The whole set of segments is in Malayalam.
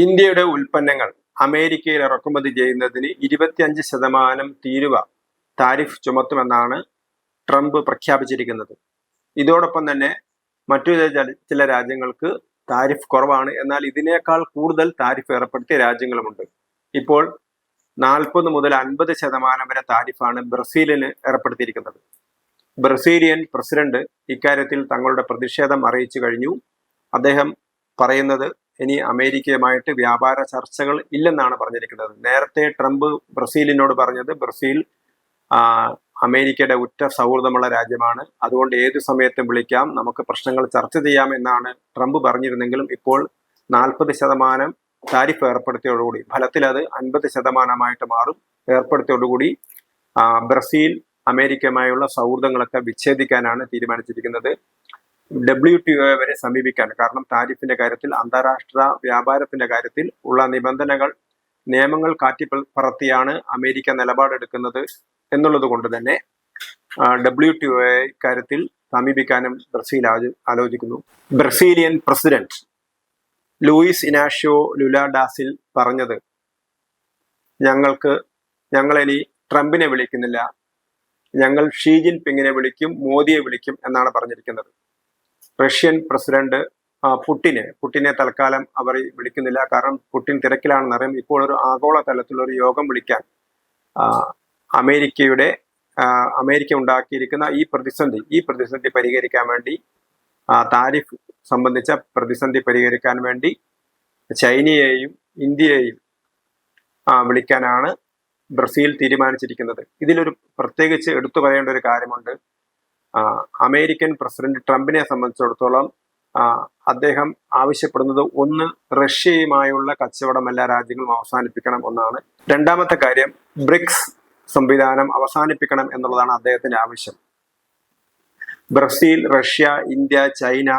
ഇന്ത്യയുടെ ഉൽപ്പന്നങ്ങൾ അമേരിക്കയിൽ ഇറക്കുമതി ചെയ്യുന്നതിന് ഇരുപത്തിയഞ്ച് ശതമാനം തീരുവ താരിഫ് ചുമത്തുമെന്നാണ് ട്രംപ് പ്രഖ്യാപിച്ചിരിക്കുന്നത്. ഇതോടൊപ്പം തന്നെ മറ്റു ചില രാജ്യങ്ങൾക്ക് താരിഫ് കുറവാണ്. എന്നാൽ ഇതിനേക്കാൾ കൂടുതൽ താരിഫ് ഏർപ്പെടുത്തിയ രാജ്യങ്ങളുമുണ്ട്. ഇപ്പോൾ നാൽപ്പത് മുതൽ അൻപത് ശതമാനം വരെ താരിഫാണ് ബ്രസീലിന് ഏർപ്പെടുത്തിയിരിക്കുന്നത്. ബ്രസീലിയൻ പ്രസിഡന്റ് ഇക്കാര്യത്തിൽ തങ്ങളുടെ പ്രതിഷേധം അറിയിച്ചു കഴിഞ്ഞു. അദ്ദേഹം പറയുന്നത് ഇനി അമേരിക്കയുമായിട്ട് വ്യാപാര ചർച്ചകൾ ഇല്ലെന്നാണ് പറഞ്ഞിരിക്കുന്നത്. നേരത്തെ ട്രംപ് ബ്രസീലിനോട് പറഞ്ഞത് ബ്രസീൽ അമേരിക്കയുടെ ഉറ്റ സൗഹൃദമുള്ള രാജ്യമാണ്. അതുകൊണ്ട് ഏതു സമയത്തും വിളിക്കാം. നമുക്ക് പ്രശ്നങ്ങൾ ചർച്ച ചെയ്യാം എന്നാണ് ട്രംപ് പറഞ്ഞിരുന്നെങ്കിലും ഇപ്പോൾ നാൽപ്പത് ശതമാനം താരിഫ് ഏർപ്പെടുത്തിയോടുകൂടി ഫലത്തിൽ അത് അൻപത് ശതമാനമായിട്ട് മാറും. ഏർപ്പെടുത്തിയോടുകൂടി ബ്രസീൽ അമേരിക്കയുമായുള്ള സൗഹൃദങ്ങളൊക്കെ വിച്ഛേദിക്കാനാണ് തീരുമാനിച്ചിരിക്കുന്നത്. ഡബ്ല്യു ടി ഒ വരെ സമീപിക്കാൻ കാരണം താരിഫിന്റെ കാര്യത്തിൽ അന്താരാഷ്ട്ര വ്യാപാരത്തിന്റെ കാര്യത്തിൽ ഉള്ള നിബന്ധനകൾ നിയമങ്ങൾ കാറ്റി പറത്തിയാണ് അമേരിക്ക നിലപാടെടുക്കുന്നത് എന്നുള്ളത് കൊണ്ട് തന്നെ ഡബ്ല്യു ടി ഒ ഇക്കാര്യത്തിൽ സമീപിക്കാനും ബ്രസീൽ ആലോചിക്കുന്നു. ബ്രസീലിയൻ പ്രസിഡന്റ് ലൂയിസ് ഇനാഷ്യോ ലുലാഡാസിൽ പറഞ്ഞത് ഞങ്ങൾക്ക് ഞങ്ങളിനി ട്രംപിനെ വിളിക്കുന്നില്ല. ഞങ്ങൾ ഷീ ജിൻ പിങ്ങിനെ വിളിക്കും മോദിയെ വിളിക്കും എന്നാണ് പറഞ്ഞിരിക്കുന്നത്. റഷ്യൻ പ്രസിഡന്റ് പുട്ടിനെ പുട്ടിനെ തൽക്കാലം അവർ വിളിക്കുന്നില്ല. കാരണം പുട്ടിൻ തിരക്കിലാണെന്ന് അറിയാം. ഇപ്പോൾ ഒരു ആഗോള തലത്തിലുള്ള ഒരു യോഗം വിളിക്കാൻ അമേരിക്കയുടെ അമേരിക്ക ഉണ്ടാക്കിയിരിക്കുന്ന ഈ പ്രതിസന്ധി ഈ പ്രതിസന്ധി പരിഹരിക്കാൻ വേണ്ടി താരിഫ് സംബന്ധിച്ച പ്രതിസന്ധി പരിഹരിക്കാൻ വേണ്ടി ചൈനയെയും ഇന്ത്യയെയും വിളിക്കാനാണ് ബ്രസീൽ തീരുമാനിച്ചിരിക്കുന്നത്. ഇതിലൊരു പ്രത്യേകിച്ച് എടുത്തു പറയേണ്ട ഒരു കാര്യമുണ്ട്. അമേരിക്കൻ പ്രസിഡന്റ് ട്രംപിനെ സംബന്ധിച്ചിടത്തോളം അദ്ദേഹം ആവശ്യപ്പെടുന്നത് ഒന്ന് റഷ്യയുമായുള്ള കച്ചവടം എല്ലാ രാജ്യങ്ങളും അവസാനിപ്പിക്കണം ഒന്നാണ് രണ്ടാമത്തെ കാര്യം ബ്രിക്സ് സംവിധാനം അവസാനിപ്പിക്കണം എന്നുള്ളതാണ് അദ്ദേഹത്തിന്റെ ആവശ്യം. Brazil Russia India China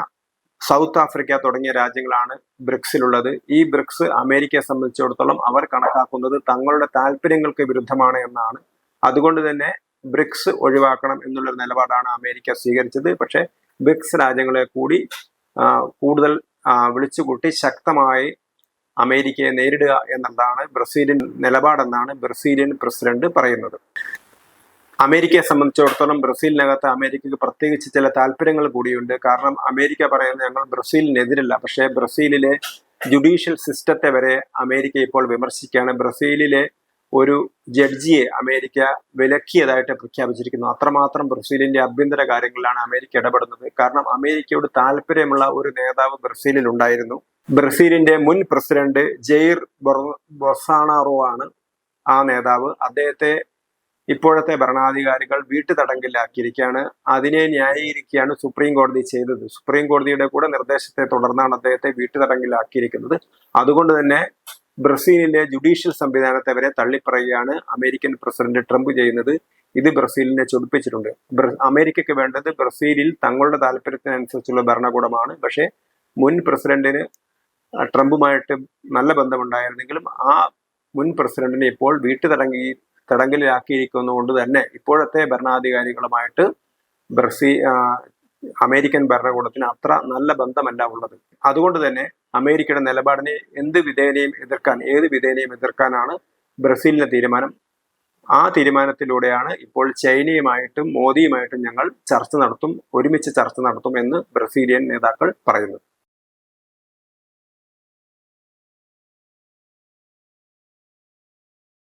South Africa തുടങ്ങിയ രാജ്യങ്ങളാണ് ബ്രിക്സിലുള്ളത്. ഈ ബ്രിക്സ് അമേരിക്കയെ സംബന്ധിച്ചിടത്തോളം അവർ കണക്കാക്കുന്നത് തങ്ങളുടെ താല്പര്യങ്ങൾക്ക് വിരുദ്ധമാണ് എന്നാണ്. അതുകൊണ്ട് തന്നെ ബ്രിക്സ് ഒഴിവാക്കണം എന്നുള്ളൊരു നിലപാടാണ് അമേരിക്ക സ്വീകരിച്ചത്. പക്ഷേ ബ്രിക്സ് രാജ്യങ്ങളെ കൂടി കൂടുതൽ വിളിച്ചുകൂട്ടി ശക്തമായി അമേരിക്കയെ നേരിടുക എന്നുള്ളതാണ് ബ്രസീലിയൻ നിലപാടെന്നാണ് ബ്രസീലിയൻ പ്രസിഡന്റ് പറയുന്നത്. അമേരിക്കയെ സംബന്ധിച്ചിടത്തോളം ബ്രസീലിനകത്ത് അമേരിക്കയ്ക്ക് പ്രത്യേകിച്ച് ചില താല്പര്യങ്ങൾ കൂടിയുണ്ട്. കാരണം അമേരിക്ക പറയുന്നത് ഞങ്ങൾ ബ്രസീലിനെതിരല്ല. പക്ഷേ ബ്രസീലിലെ ജുഡീഷ്യൽ സിസ്റ്റത്തെ വരെ അമേരിക്ക ഇപ്പോൾ വിമർശിക്കുകയാണ്. ബ്രസീലിലെ ഒരു ജഡ്ജിയെ അമേരിക്ക വിലക്കിയതായിട്ട് പ്രഖ്യാപിച്ചിരിക്കുന്നു. അത്രമാത്രം ബ്രസീലിന്റെ ആഭ്യന്തര കാര്യങ്ങളിലാണ് അമേരിക്ക ഇടപെടുന്നത്. കാരണം അമേരിക്കയോട് താല്പര്യമുള്ള ഒരു നേതാവ് ബ്രസീലിൽ ഉണ്ടായിരുന്നു ബ്രസീലിന്റെ മുൻ പ്രസിഡന്റ് ജെയിർ ബൊസാണാറോ ആണ് ആ നേതാവ്. അദ്ദേഹത്തെ ഇപ്പോഴത്തെ ഭരണാധികാരികൾ വീട്ടു വീട്ടുതടങ്കിലാക്കിയിരിക്കുകയാണ് അതിനെ ന്യായീകരിക്കുകയാണ് സുപ്രീം കോടതി ചെയ്തത്. സുപ്രീം കോടതിയുടെ കൂടെ നിർദ്ദേശത്തെ തുടർന്നാണ് അദ്ദേഹത്തെ വീട്ടു വീട്ടുതടങ്കിലാക്കിയിരിക്കുന്നത് അതുകൊണ്ട് തന്നെ ബ്രസീലിലെ ജുഡീഷ്യൽ സംവിധാനത്തെ വരെ തള്ളിപ്പറയുകയാണ് അമേരിക്കൻ പ്രസിഡന്റ് ട്രംപ് ചെയ്യുന്നത്. ഇത് ബ്രസീലിനെ ചൊടിപ്പിച്ചിട്ടുണ്ട്. അമേരിക്കയ്ക്ക് വേണ്ടത് ബ്രസീലിൽ തങ്ങളുടെ താല്പര്യത്തിനനുസരിച്ചുള്ള ഭരണകൂടമാണ്. പക്ഷേ മുൻ പ്രസിഡന്റിന് ട്രംപുമായിട്ട് നല്ല ബന്ധമുണ്ടായിരുന്നെങ്കിലും ആ മുൻ പ്രസിഡന്റിനെ ഇപ്പോൾ വീട്ടു തടങ്ങി തടങ്കലിലാക്കിയിരിക്കുന്നതുകൊണ്ട് തന്നെ ഇപ്പോഴത്തെ ഭരണാധികാരികളുമായിട്ട് ബ്രസീ അമേരിക്കൻ ഭരണകൂടത്തിന് അത്ര നല്ല ബന്ധമല്ല ഉള്ളത്. അതുകൊണ്ട് തന്നെ അമേരിക്കയുടെ നിലപാടിനെ എന്ത് വിധേനയും എതിർക്കാൻ ഏത് വിധേനയും എതിർക്കാനാണ് ബ്രസീലിന്റെ തീരുമാനം. ആ തീരുമാനത്തിലൂടെയാണ് ഇപ്പോൾ ചൈനയുമായിട്ടും മോദിയുമായിട്ടും ഞങ്ങൾ ചർച്ച നടത്തും ഒരുമിച്ച് ചർച്ച നടത്തും എന്ന് ബ്രസീലിയൻ നേതാക്കൾ പറയുന്നത്